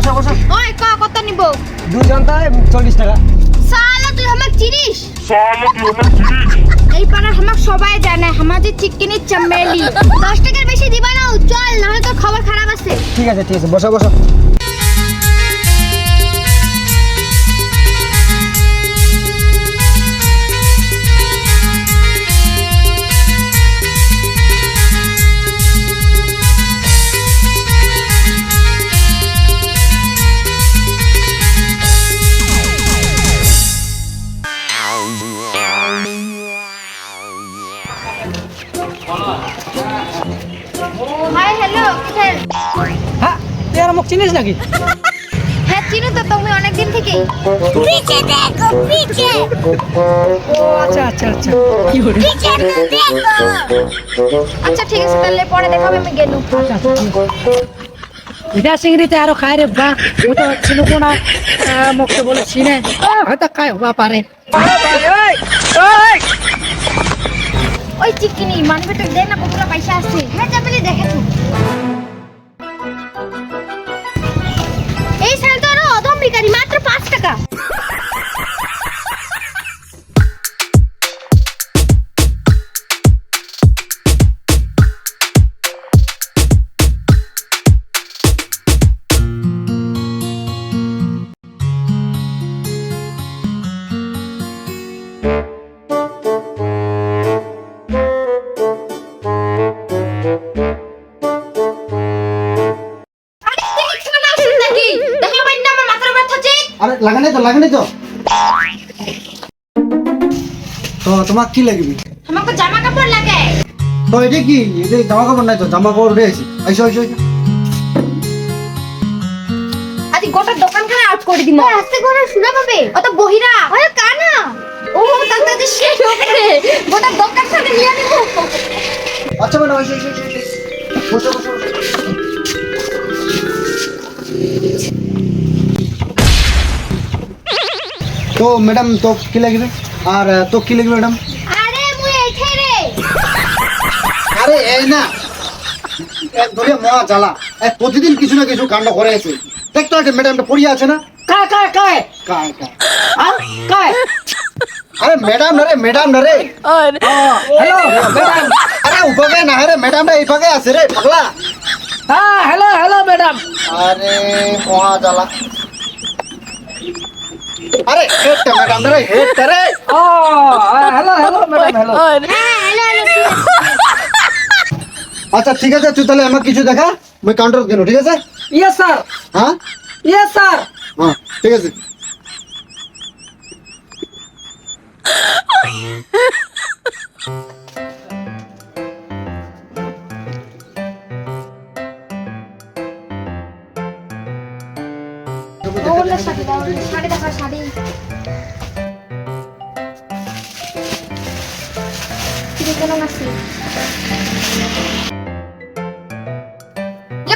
বসো বসো। ওই ক কত নিব? দুই ঘন্টায় চল্লিশ টাকা। সালা তুই আমাক চিনিস? সালা তুই আমাকে চিনিস? এই পাড়ার আমাক সবাই জানে আমাদের চিকেনের চামেলি দশ টাকার বেশি দিবা না চল না হলে তোর খারাপ আছে। ঠিক আছে ঠিক আছে বসো বসো। হাই হ্যালো কোথায় হ্যাঁ তুই আর মোক চিনিস নাকি? হ্যাঁ চিনো তো তুমি অনেক দিন থেকেই। পিছে দেখো পিছে। ও আচ্ছা আচ্ছা আচ্ছা। কি করে পিছে দেখো। আচ্ছা ঠিক আছে তাহলে পরে দেখাবে আমি গেলুম। এটা চিংড়িতে আরও খাই রে বা ও তো চিনো না। মোক তো বলে চিনে। হয়তো খাই হবা পারে ওই। চিকেনি মানবে তো দে না কতগুলো পয়সা আছে। হ্যাঁ চামেলি দেখেছ লাগানি তো লাগানি তো। তো তোমাক কি লাগবে? আমাকে জামা কাপড় লাগে। তো এটা কি? এটা জামা কাপড় নাই তো জামা কাপড় রয়েছে আইসো আইসো আইসো আজ গোটা দোকানখানে আউট করে দিমু। আস্তে করে শুনা পাবে অত বহিরা ওই কানা ও তাতে যে শেষ হবে গোটা দোকানখানে নিয়ে নিব আচ্ছা ম্যাডাম আইসো আইসো, আইসো। বসো বসো। তো ম্যাডাম তো কি লাগবে? আর তো কি লাগবে ম্যাডাম? আরে মুই এইখাই রে। আরে এই না। এক ধরে মহা জ্বালা। এক প্রতিদিন কিছু না কিছু কাণ্ড করে আছে। দেখতো একটা ম্যাডামটা পড়িয়ে আছে না? কায় কায় কায়? কায় কায়। আর কায়? আরে ম্যাডাম না রে ম্যাডাম না রে। Hello madam. আরে উপাগে না রে ম্যাডামটা এই পাগে আছে রে পাগলা। হ্যাঁ হ্যালো হ্যালো ম্যাডাম। আরে মহা জ্বালা। আরে হেডটা ম্যাডাম রে হেডটা রে। ও হ্যালো হ্যালো ম্যাডাম হ্যালো হ্যাঁ হ্যালো হ্যালো আচ্ছা ঠিক আছে তুই তাহলে আমার কিছু দেখা? মুই কাউন্টার কেন ঠিক আছে? ইয়েস স্যার হ্যাঁ? ইয়েস স্যার হ্যাঁ ঠিক আছে। ওগুলো শাড়ি দাও শাড়ি। দেখা শাড়ি কেন নাসি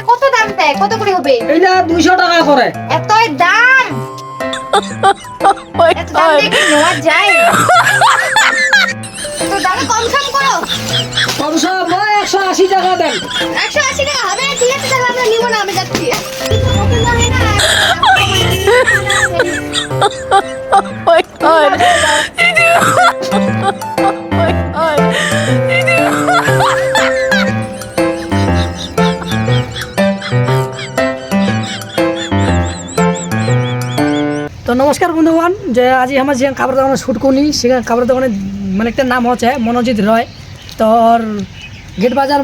কত দাম দেয়? কত করে হবে? এইটা দুইশো টাকা করে। এতই দাম! এত দাম নেওয়া যায়? তো দামে কম সম করো। কমসো মই একশো আশি টাকা দেন একশো আশি টাকা হবে ঠিক আছে তাহলে আমরা নিবো না আমি যাচ্ছি। তো নমস্কার বন্ধুগণ যে আজি আমার যে কাপড় দোকানে শ্যুট করি সেখানে কাপড় দোকানে মানে একটা নাম হচ্ছে মনোজিৎ রয়। তোর গেট বাজার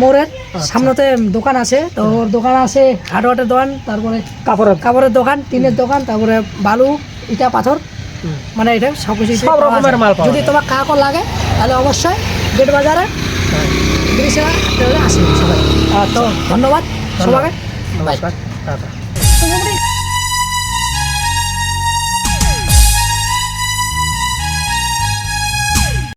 মোড়ের সামনেতে দোকান আছে তো ওর দোকান আছে হার্ডওয়ারের দোকান তারপরে কাপড়ের কাপড়ের দোকান টিনের দোকান তারপরে বালু ইটা পাথর মানে এটা সব কিছু সব রকমের মাল যদি তোমার কাকর লাগে তাহলে অবশ্যই গেট বাজারে গ্রিসে আসবে সবাই। তো ধন্যবাদ সবাই নমস্কার।